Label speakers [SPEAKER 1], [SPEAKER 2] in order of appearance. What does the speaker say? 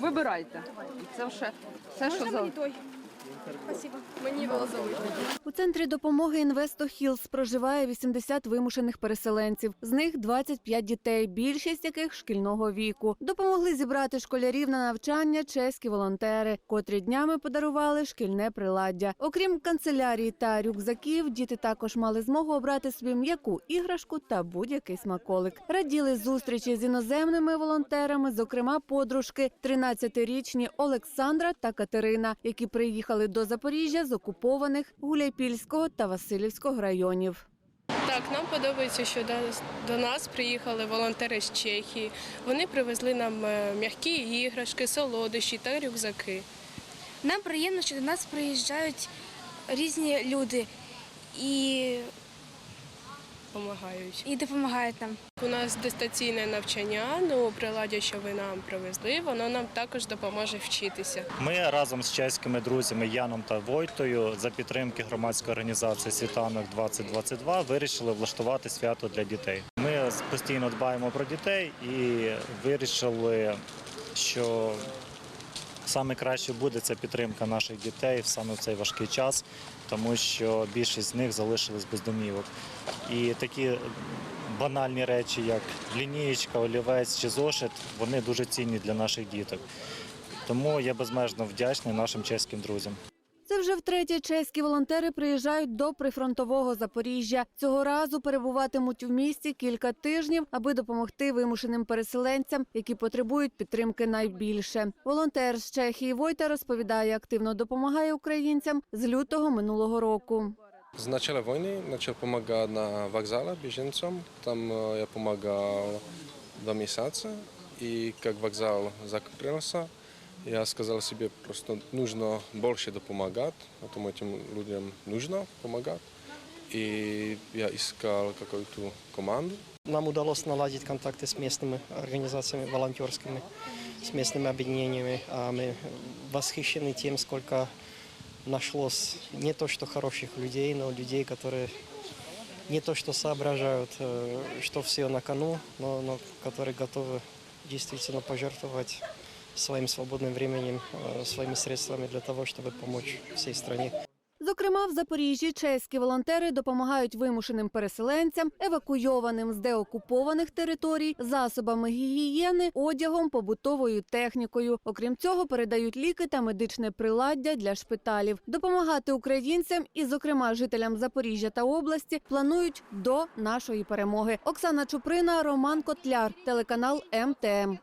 [SPEAKER 1] Вибирайте. Це все, все що за...
[SPEAKER 2] той?
[SPEAKER 3] У центрі допомоги Інвесто Хілс проживає 80 вимушених переселенців. З них 25 дітей, більшість яких шкільного віку. Допомогли зібрати школярів на навчання чеські волонтери, котрі днями подарували шкільне приладдя. Окрім канцелярії та рюкзаків, діти також мали змогу обрати собі м'яку іграшку та будь-який смаколик. Раділи зустрічі з іноземними волонтерами, зокрема подружки 13-річні Олександра та Катерина, які приїхали до Запоріжжя з окупованих Гуляйпільського та Васильівського районів.
[SPEAKER 4] Так, нам подобається, що до, до нас приїхали волонтери з Чехії. Вони привезли нам е, м'які іграшки, солодощі та рюкзаки.
[SPEAKER 2] Нам приємно, що до нас приїжджають різні люди і,
[SPEAKER 4] Допомагають.
[SPEAKER 2] і допомагають нам.
[SPEAKER 4] У нас дистанційне навчання, ну приладдя, що ви нам привезли, воно нам також допоможе вчитися.
[SPEAKER 5] Ми разом з чеськими друзями Яном та Войтою за підтримки громадської організації Світанок 2022 вирішили влаштувати свято для дітей. Ми постійно дбаємо про дітей і вирішили, що саме краще буде ця підтримка наших дітей саме в цей важкий час, тому що більшість з них залишились без домівок. І такі банальні речі, як лінієчка, олівець чи зошит, вони дуже цінні для наших діток. Тому я безмежно вдячний нашим чеським друзям.
[SPEAKER 3] Це вже втретє чеські волонтери приїжджають до прифронтового Запоріжжя. Цього разу перебуватимуть в місті кілька тижнів, аби допомогти вимушеним переселенцям, які потребують підтримки найбільше. Волонтер з Чехії Войта розповідає, активно допомагає українцям з лютого минулого року.
[SPEAKER 6] С начала войны начал помогать на вокзале беженцам. Там э, я помогал два месяца. И как вокзал закрылся, я сказал себе, просто нужно больше помогать, потому этим людям нужно помогать. И я искал какую-то команду.
[SPEAKER 7] Нам удалось наладить контакты с местными организациями волонтерскими, с местными объединениями. А мы восхищены тем, сколько нашлось не то что хороших людей, но людей, которые не то что соображают, э, что все на кону, но, но которые готовы действительно пожертвовать своим свободным временем, э, своими средствами для того, чтобы помочь всей стране.
[SPEAKER 3] Зокрема, в Запоріжжі чеські волонтери допомагають вимушеним переселенцям, евакуйованим з деокупованих територій, засобами гігієни, одягом, побутовою технікою. Окрім цього, передають ліки та медичне приладдя для шпиталів. Допомагати українцям і, зокрема, жителям Запоріжжя та області планують до нашої перемоги. Оксана Чуприна, Роман Котляр, телеканал МТМ.